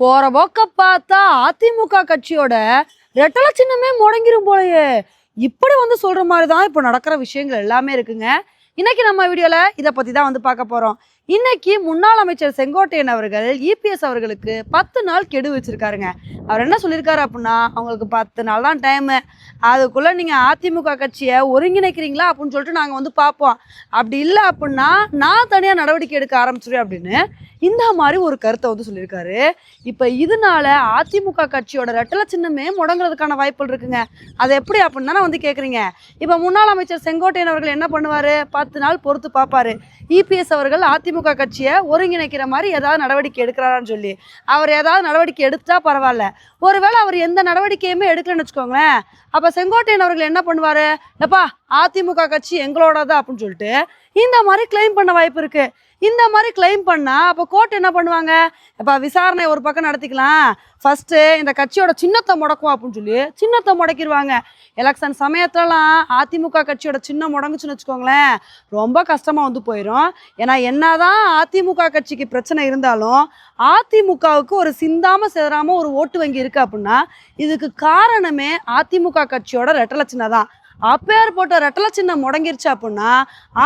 போற போக்க பார்த்தா அதிமுக கட்சியோட ரெட்டல சின்னமே முடங்கிரும் போலயே. இப்படி வந்து சொல்ற மாதிரி தான் இப்போ நடக்கிற விஷயங்கள் எல்லாமே இருக்குங்க. இன்னைக்கு நம்ம வீடியோல இதை பத்தி தான் வந்து பார்க்க போறோம். இன்னைக்கு முன்னாள் அமைச்சர் செங்கோட்டையன் அவர்கள் இபிஎஸ் அவர்களுக்கு பத்து நாள் கெடு வச்சிருக்காருங்க. அவர் என்ன சொல்லியிருக்காரு அப்படின்னா அவங்களுக்கு பத்து நாள் தான் டைமு அதுக்குள்ளே நீங்கள் அதிமுக கட்சியை ஒருங்கிணைக்கிறீங்களா? அப்படின்னு சொல்லிட்டு நாங்கள் வந்து பார்ப்போம் அப்படி இல்லை அப்படின்னா நான் தனியாக நடவடிக்கை எடுக்க ஆரம்பிச்சிருவேன் அப்படின்னு இந்த மாதிரி ஒரு கருத்தை வந்து சொல்லியிருக்காரு. இப்போ இதனால அதிமுக கட்சியோட ரெட்டலை சின்னமே முடங்குறதுக்கான வாய்ப்புகள் இருக்குங்க. அது எப்படி அப்படின்னு தானே வந்து கேட்குறீங்க இப்போ முன்னாள் அமைச்சர் செங்கோட்டையன் அவர்கள் என்ன பண்ணுவார்? பத்து நாள் பொறுத்து பார்ப்பாரு இபிஎஸ் அவர்கள் அதிமுக கட்சியை ஒருங்கிணைக்கிற மாதிரி ஏதாவது நடவடிக்கை எடுக்கிறாரான்னு சொல்லி. அவர் ஏதாவது நடவடிக்கை எடுத்தா பரவாயில்ல. ஒருவேளை அவர் எந்த நடவடிக்கையுமே எடுக்கலன்னு வச்சுக்கோங்களேன். அப்போ செங்கோட்டையன் அவர்கள் என்ன பண்ணுவார்? எப்பா அதிமுக கட்சி எங்களோடதா? அப்படின்னு சொல்லிட்டு இந்த மாதிரி கிளைம் பண்ண வாய்ப்பு இருக்கு. இந்த மாதிரி கிளைம் பண்ணா அப்போ கோர்ட் என்ன பண்ணுவாங்க? இப்போ விசாரணை ஒரு பக்கம் நடத்திக்கலாம். ஃபர்ஸ்ட்டு இந்த கட்சியோட சின்னத்தை முடக்கும் அப்படின்னு சொல்லி சின்னத்தை முடக்கிடுவாங்க எலெக்ஷன் சமயத்துலலாம் அதிமுக கட்சியோட சின்னம் முடங்குச்சுன்னு வச்சுக்கோங்களேன் ரொம்ப கஷ்டமாக வந்து போயிடும் ஏன்னா என்னதான் அதிமுக கட்சிக்கு பிரச்சனை இருந்தாலும் அதிமுகவுக்கு ஒரு சிந்தாமல் சிதறாமல் ஒரு ஓட்டு வங்கி இருக்குது அப்படின்னா இதுக்கு காரணமே அதிமுக கட்சியோட ரெட்டல சின்னம் தான் அப்பேற்பட்ட ரெட்டல சின்னம் முடங்கிருச்சு அப்படின்னா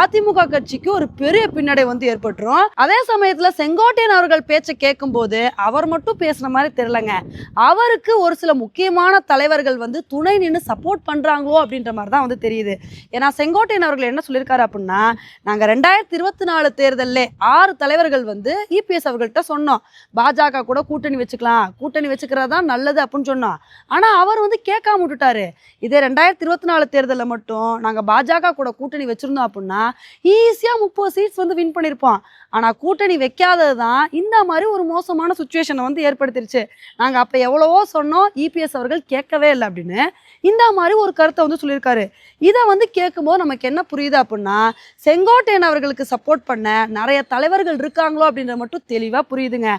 அதிமுக கட்சிக்கு ஒரு பெரிய பின்னடை வந்து ஏற்பட்டுரும். அதே சமயத்துல செங்கோட்டையன் அவர்கள் பேச்சை கேட்கும்போது அவர் மட்டும் பேசுன மாதிரி தெரியலங்க. அவருக்கு ஒரு சில முக்கியமான தலைவர்கள் வந்து துணை நின்று சப்போர்ட் பண்றாங்களோ அப்படின்ற மாதிரி தான் வந்து தெரியுது. ஏன்னா செங்கோட்டையன் அவர்கள் என்ன சொல்லியிருக்காரு அப்படின்னா நாங்க ரெண்டாயிரத்தி இருபத்தி நாலு தேர்தலில் ஆறு தலைவர்கள் வந்து இபிஎஸ் அவர்கள்ட்ட சொன்னோம். பாஜக கூட கூட்டணி வச்சுக்கலாம் கூட்டணி வச்சுக்கிறது தான் நல்லது அப்படின்னு சொன்னோம். ஆனா அவர் வந்து கேட்காம விட்டுட்டாரு. இதே ரெண்டாயிரத்தி இருபத்தி நாலு தேர்தல் தேர்தலில் மட்டும் நாங்கள் பாஜக கூட கூட்டணி வச்சுருந்தோம் அப்படின்னா ஈஸியாக முப்பது சீட்ஸ் வந்து வின் பண்ணியிருப்போம் ஆனால் கூட்டணி வைக்காதது தான் இந்த மாதிரி ஒரு மோசமான சுச்சுவேஷனை வந்து ஏற்படுத்திருச்சு. நாங்கள் அப்போ எவ்வளவோ சொன்னோம் இபிஎஸ் அவர்கள் கேட்கவே இல்லை அப்படின்னு. இந்த மாதிரி ஒரு கருத்தை வந்து சொல்லியிருக்காரு. இதை வந்து கேட்கும்போது நமக்கு என்ன புரியுது அப்படின்னா செங்கோட்டையன் அவர்களுக்கு சப்போர்ட் பண்ண நிறைய தலைவர்கள் இருக்காங்களோ அப்படின்றது மட்டும் தெளிவாக புரியுதுங்க.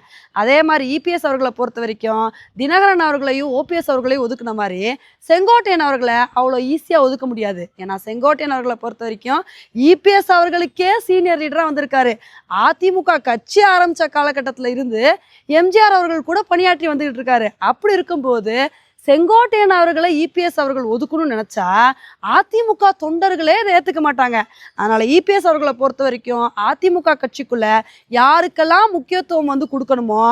அதே மாதிரி இபிஎஸ் அவர்களை பொறுத்த வரைக்கும் தினகரன் அவர்களையும் ஓபிஎஸ் அவர்களையும் ஒதுக்குன மாதிரி செங்கோட்டையன் அவர்களை அவ்வளோ ஈஸியாக ஒதுக்க முடியாது. ஏன்னா செங்கோட்டையன் அவர்களை பொறுத்த வரைக்கும் இபிஎஸ் அவர்களுக்கே சீனியர் லீடராக வந்திருக்காரு. அதிமுக கட்சி ஆரம்பித்த காலகட்டத்தில் இருந்து எம்ஜிஆர் அவர்கள் கூட பணியாற்றி வந்துகிட்டு இருக்காரு. அப்படி இருக்கும்போது செங்கோட்டையன் அவர்களை இபிஎஸ் அவர்கள் ஒதுக்கணும்னு நினச்சா அதிமுக தொண்டர்களே இதை ஏற்றுக்க மாட்டாங்க. அதனால் இபிஎஸ் அவர்களை பொறுத்த வரைக்கும் அதிமுக கட்சிக்குள்ள யாருக்கெல்லாம் முக்கியத்துவம் வந்து கொடுக்கணுமோ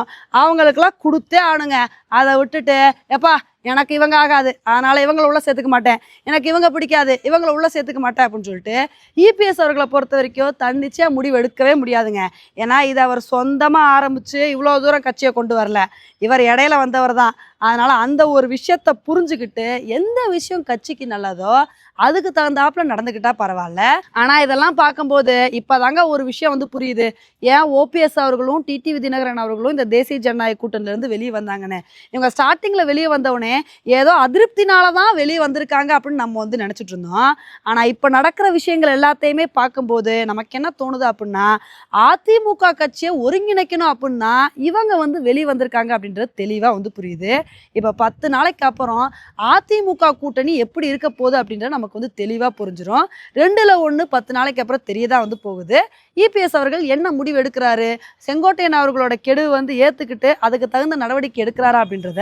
அவங்களுக்கெல்லாம் கொடுத்தே ஆணுங்க அதை விட்டுட்டு எப்பா எனக்கு இவங்க ஆகாது. அதனால் இவங்களை உள்ள சேர்த்துக்க மாட்டேன். எனக்கு இவங்க பிடிக்காது. இவங்களை உள்ள சேர்த்துக்க மாட்டேன் அப்படின்னு சொல்லிட்டு இபிஎஸ் அவர்களை பொறுத்த வரைக்கும் தன்னிச்சையாக முடிவு எடுக்கவே முடியாதுங்க. ஏன்னா இதை அவர் சொந்தமாக ஆரம்பித்து இவ்வளோ தூரம் கட்சியை கொண்டு வரல. இவர் இடையில வந்தவர் தான். அதனால் அந்த ஒரு விஷயத்தை புரிஞ்சுக்கிட்டு எந்த விஷயம் கட்சிக்கு நல்லதோ அதுக்கு தகுந்தாப்புல நடந்துக்கிட்டா பரவாயில்ல. ஆனால் இதெல்லாம் பார்க்கும்போது இப்போ தாங்க ஒரு விஷயம் வந்து புரியுது. ஏன் ஓபிஎஸ் அவர்களும் டிடிவி தினகரன் அவர்களும் இந்த தேசிய ஜனநாயக கூட்டணிலேருந்து வெளியே வந்தாங்கன்னு. இவங்க ஸ்டார்டிங்கில் வெளியே வந்தவுடனே ஏதோ அதிருப்தினால தான் வெளியே வந்திருக்காங்க அப்படின்னு நம்ம வந்து நினச்சிட்டு இருந்தோம். ஆனால் இப்போ நடக்கிற விஷயங்கள் எல்லாத்தையுமே பார்க்கும்போது நமக்கு என்ன தோணுது அப்படின்னா அதிமுக கட்சியை ஒருங்கிணைக்கணும் அப்படின்னா இவங்க வந்து வெளியே வந்திருக்காங்க அப்படின்றது தெளிவாக வந்து புரியுது. இப்போ பத்து நாளைக்கு அப்புறம் அதிமுக கூட்டணி எப்படி இருக்க போகுது அப்படின்றது நமக்கு வந்து தெளிவாக புரிஞ்சிடும் ரெண்டில் ஒன்று பத்து நாளைக்கு அப்புறம் தெரியதான் வந்து போகுது. இபிஎஸ் அவர்கள் என்ன முடிவு எடுக்கிறாரு? செங்கோட்டையன் அவர்களோட கெடு வந்து ஏற்றுக்கிட்டு அதுக்கு தகுந்த நடவடிக்கை எடுக்கிறாரா அப்படின்றத